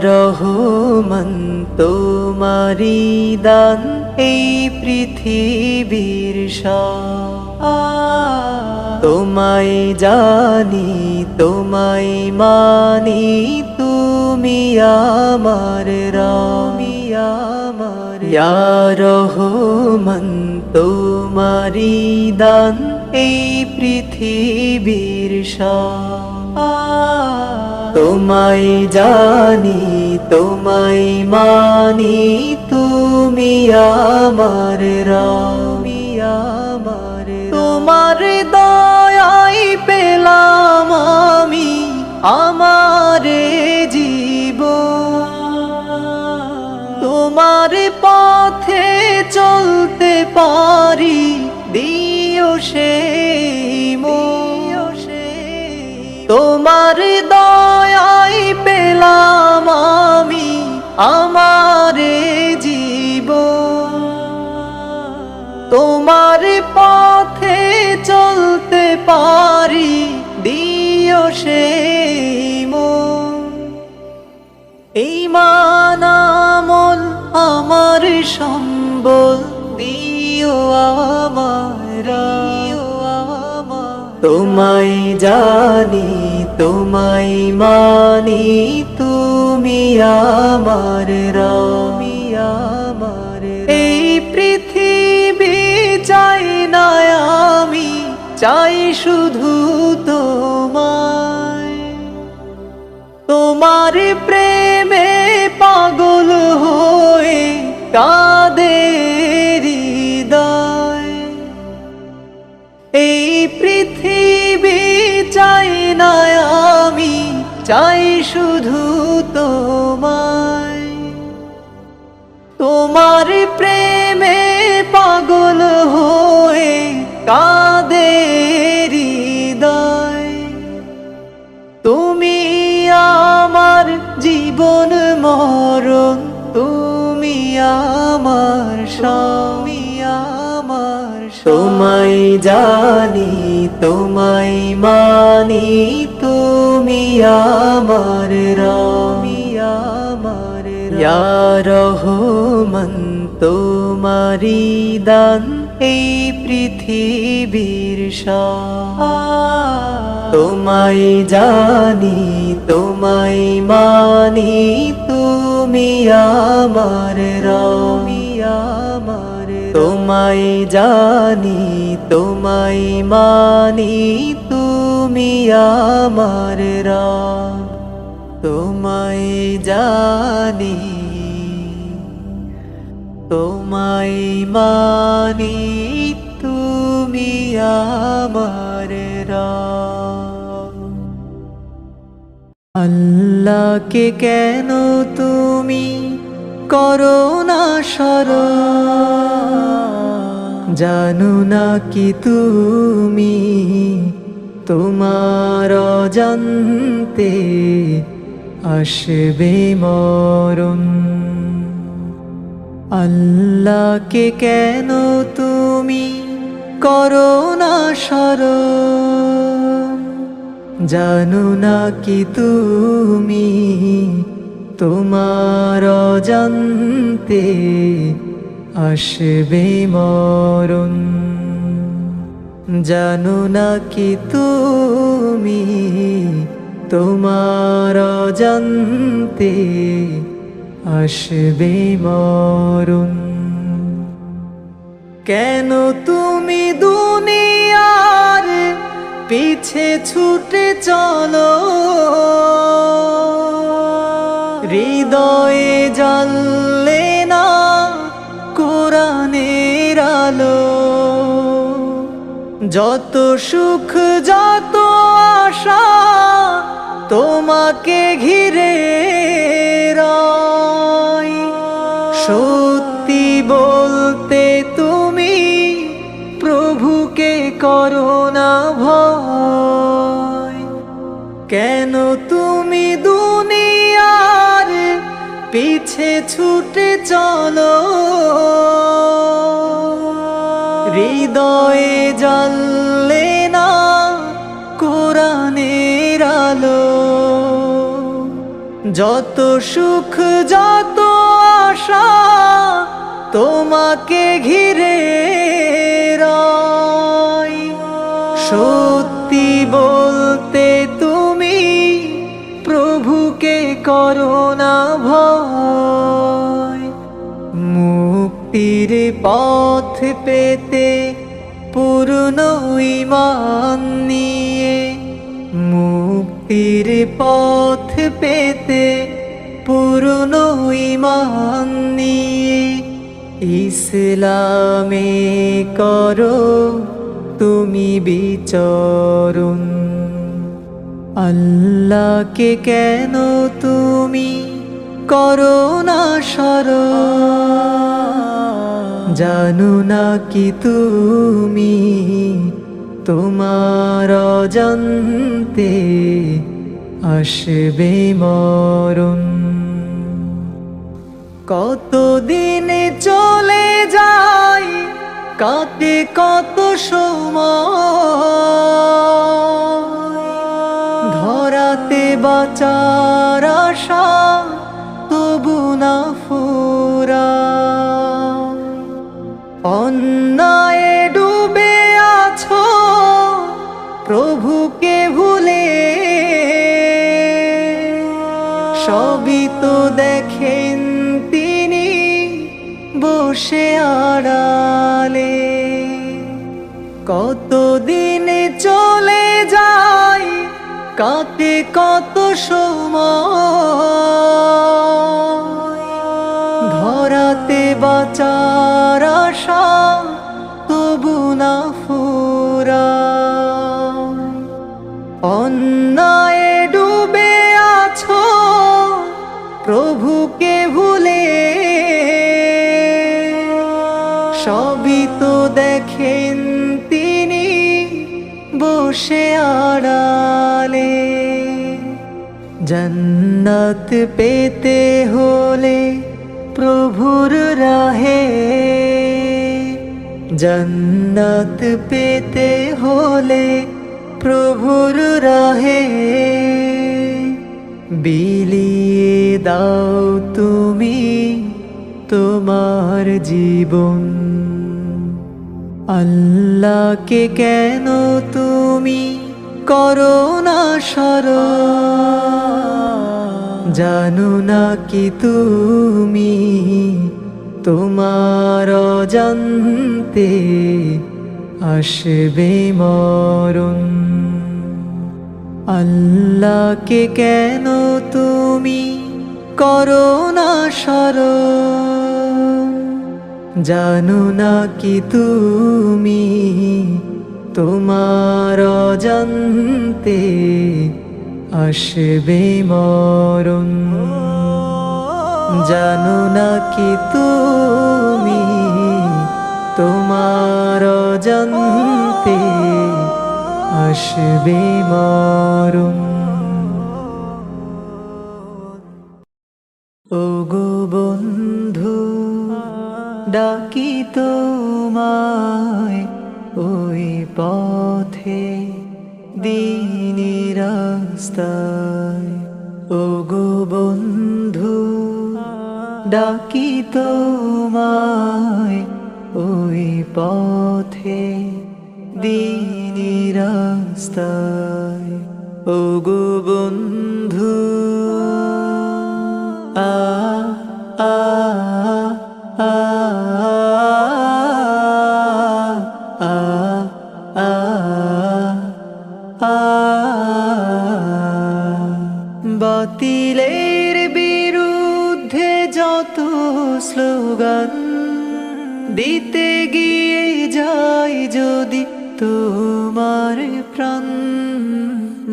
রহমান তোমারি দান এই পৃথিবীর। তোমায় জানি তোমায় মানি তুমি আমার রামি আমার রহমান তোমারি দান এই পৃথিবীর সব। তোমায় জানি, তোমায় মানি, তুমি আমার রামি। আমার তোমার দয়াই পেলাম আমি আমার জীব তোমার পথে চলতে পারি, দিও সে সেই তোমার দয়াই পেলাম আমি আমার জীব তোমার পথে চলতে পারি, দিও মন। এই মানামল আমার সম্বল, দিও আমার তোমায় জানি তোমায় মানি তুমি আমার রামি আমার এই পৃথিবী চাই না আমি, চাই শুধু তোমায়। তোমার প্রেমে পাগল হয়ে কাঁদে শুধু তোমায়। তোমার প্রেমে পাগল হয়ে কাঁদে হৃদয়। তুমি আমার জীবন মরণ, তুমি আমার স্বামী, আমার তোমায় জানি, তোমায় মানি তুমি আমার রামি আমার রহমান তোমারি দান এই পৃথিবীর। তোমায় জানি তোমায় মানি তুমি আমার রামি আমার তোমায় জানি, তোমায় মানি, তুমি আমার রাম। তোমায় জানি, তোমায় মানি, তুমি আমার রাম। আল্লাহকে কেন তুমি করো না সর। জানো না কি তুমি তোমার জানতে আসবে মরণ। আল্লাহকে কেন তুমি করো না স্মরণ জানো না কি তুমি তোমার জানতে আসবে মরণ। জানো না কি তুমি তোমার জানতে আসবে মরণ। কেন তুমি দুনিয়ার পিছে ছুটে চলো? যত সুখ, যত আশা তোমাকে ঘিরে সত্যি বলতে তুমি প্রভুকে করো না ভয়। কেন তুমি দুনিয়ার পিছে ছুটে চলো? জ্বললে না কোরআনের আলো। যত সুখ, যত আশা তোমাকে ঘিরে সত্যি বলতে তুমি প্রভুকে করো না ভয়। মুক্তির পথ পেতে ইমান নিয়ে মুক্তির পথ পেতে পূর্ণ ইমান নিয়ে ইসলামে করো তুমি বিচরণ। আল্লাহকে কেন তুমি করো না সর জানো না কি তুমি তোমার জানতে আসবে মরণ। কত দিনে চলে যায় কাটে কত সময়। ধরাতে বাঁচার আশা তবু না ফুরা অন্যায় সবই তো দেখেন তিনি বসে আড়ালে। কত দিনে চলে যায় কাটে কত সময়। ধরাতে বাঁচার আশা জন্নত পেতে হলে প্রভুর রাহে। জন্নত পেতে হলে প্রভুর রাহে। বিলিয়ে দাও তুমি তোমার জীবন। আল্লাহকে কেন তুমি করো না সর জানো না কি তুমি তোমার জানতে আসবে মরণ? আল্লাহকে কেন তুমি করো না স্মরণ জানো না কি তুমি তোমার জানতে আসবে মরণ। জানো না কি তুমি তোমার জানতে আসবে মরণ। পথে দিনী রাস্তায়। ও গো বন্ধু, ডাকি তোমায়। ওই পথে দিনী রাস্তায়। ও গো বন্ধু, আ আ আ আ।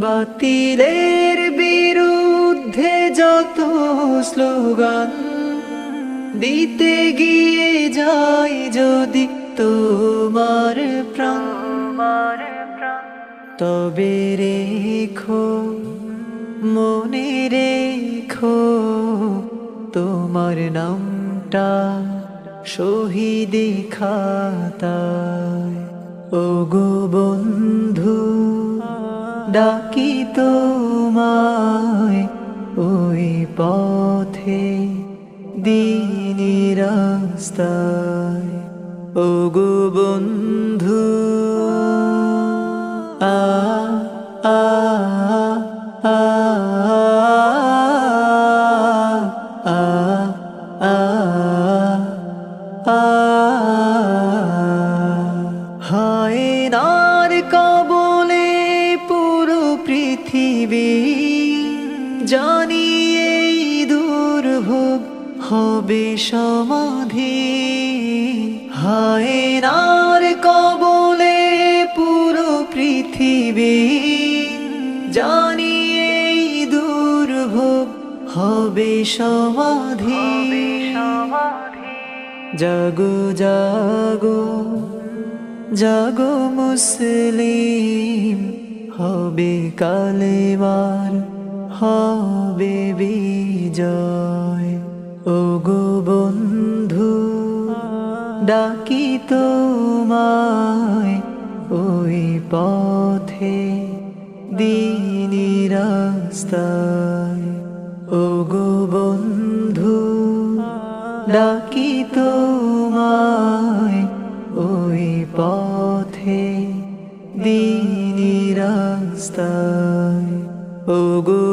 বাতিলের বিরুদ্ধে যত স্লোগান দিতে গিয়ে যাই যদি তোমার প্রাণ। তবে রেখো, মনে রেখো, তোমার নামটা শহীদ খাতায়। ও গো বন্ধু ডাকি তোমায় ওই পথে দিনী রাস্তায়। ও গো বন্ধু হবে সমাধি। হায় নার কবলে পুরো পৃথিবী। জানি এই দুর্ভোগ হবে সমাধি। জাগো জাগো জাগো মুসলিম। হবে কালেমার, হবে বিজয়। ও গো বন্ধু, ডাকি তোমায় ওই পথে দিনী রাস্তায়। ও গো বন্ধু, ডাকি তোমায় ওই পথে দিনী রাস্তায়। ও গো বন্ধু